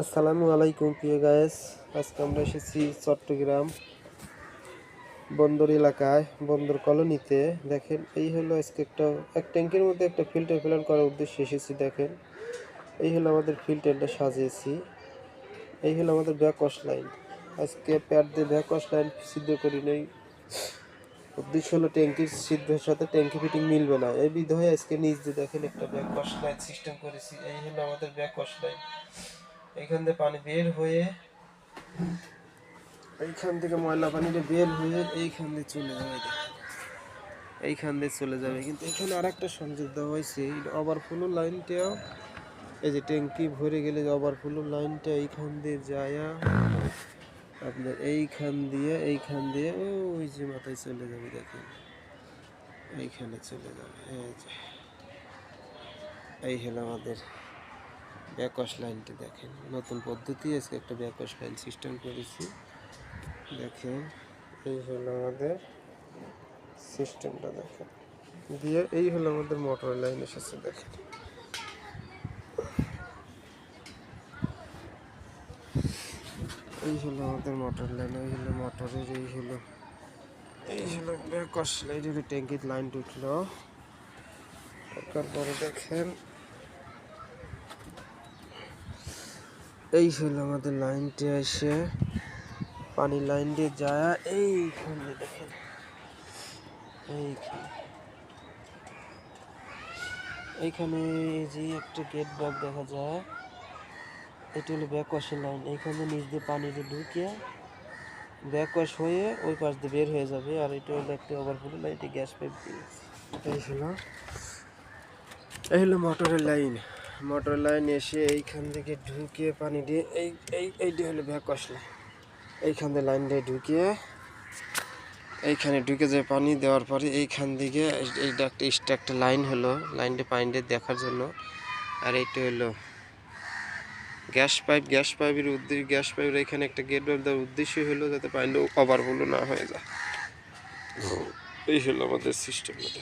আসসালামু আলাইকুম, প্রিয় গায়েস। আজকে আমরা এসেছি চট্টগ্রাম বন্দর এলাকায়, বন্দর কলোনিতে। দেখেন, এই হলো আজকে একটা, এক ট্যাঙ্কের মধ্যে একটা ফিল্টার প্ল্যান করার উদ্দেশ্যে এসেছি, দেখেন। এই হলো আমাদের ফিল্টারটা সাজিয়েছি। এই হলো আমাদের ব্যাক ব্যাকওয়াশ লাইন আজকে প্যাড দিয়ে ব্যাক ব্যাকওয়াশ লাইন সিদ্ধ করি নেই। উদ্দেশ্য হলো ট্যাঙ্কির সিদ্ধের সাথে ট্যাঙ্কি ফিটিং মিলবে না। এই বিধয়ে আজকে নিজ দিয়ে দেখেন একটা ব্যাক ব্যাকওয়াশ লাইন সিস্টেম করেছি। এই হলো আমাদের ব্যাক ব্যাকওয়াশ লাইন এইখান থেকে পানি বের হয়ে, এইখান থেকে ময়লা পানিটা বের হয়ে এইখান দিয়ে চলে যাবে এইখান দিয়ে চলে যাবে। কিন্তু এখানে আর একটা সংযোগ দেওয়া হয়েছে ওভারফ্লো লাইনটাও, এই যে ট্যাঙ্কি ভরে গেলে ওভারফ্লো লাইনটা এইখান দিয়ে যায়া, আপনার এইখান দিয়ে এইখান দিয়ে, ওই যে মাথায় চলে যাবে দেখেন। এইখানে চলে যাবে, এই যে, এই হলো আমাদের ব্যাকওয়াশ লাইনটা দেখেন। নতুন পদ্ধতি, আজকে একটা ব্যাকওয়াশ লাইন সিস্টেম করেছি। দেখেন, এই হলো আমাদের সিস্টেমটা দেখেন। দিয়ে এই হলো আমাদের মোটর লাইন এসেছে, দেখেন। এই হলো আমাদের মোটর লাইন এই হলো মোটরের এই হলো এই হলো ব্যাকওয়াশ লাইনের ট্যাঙ্কির লাইন ঢুকলো। তারপরে দেখেন এই হলো আমাদের লাইনটি এসে, পানি লাইন দিয়ে যায়, এইখানে দেখেন। এইখানে। এইখানে এই যে একটা গেট ব্যাগ দেখা যায়, এটা হলো ব্যাকওয়াশের লাইন এইখানে নিচ দিয়ে পানি দিয়ে ঢুকিয়ে ব্যাকওয়াশ হয়ে ওই পাশ দিয়ে বের হয়ে যাবে, আর এটা হলো একটা ওভারফ্লো লাইন এটা গ্যাস পাইপ দিয়ে। এই হলো এই হলো মোটরের লাইন মোটর লাইন এসে এইখান থেকে ঢুকিয়ে পানি দিয়ে এই এই এইটা হলো ব্যাকওয়াশ লাইন এইখান দিয়ে লাইন দিয়ে ঢুকিয়ে এইখানে ঢুকে যায় পানি দেওয়ার পরে এইখান থেকে এইটা একটা এক্সট্রা একটা লাইন হলো লাইনটা দিয়ে দেখার জন্য। আর এইটা হলো গ্যাস পাইপ, গ্যাস পাইপের উদ্দেশ্য, গ্যাস পাইপের এখানে একটা গেট দেওয়ার উদ্দেশ্য হলো যাতে পানিটা ওভারফ্লো না হয়ে যায়। এই হলো আমাদের সিস্টেমটা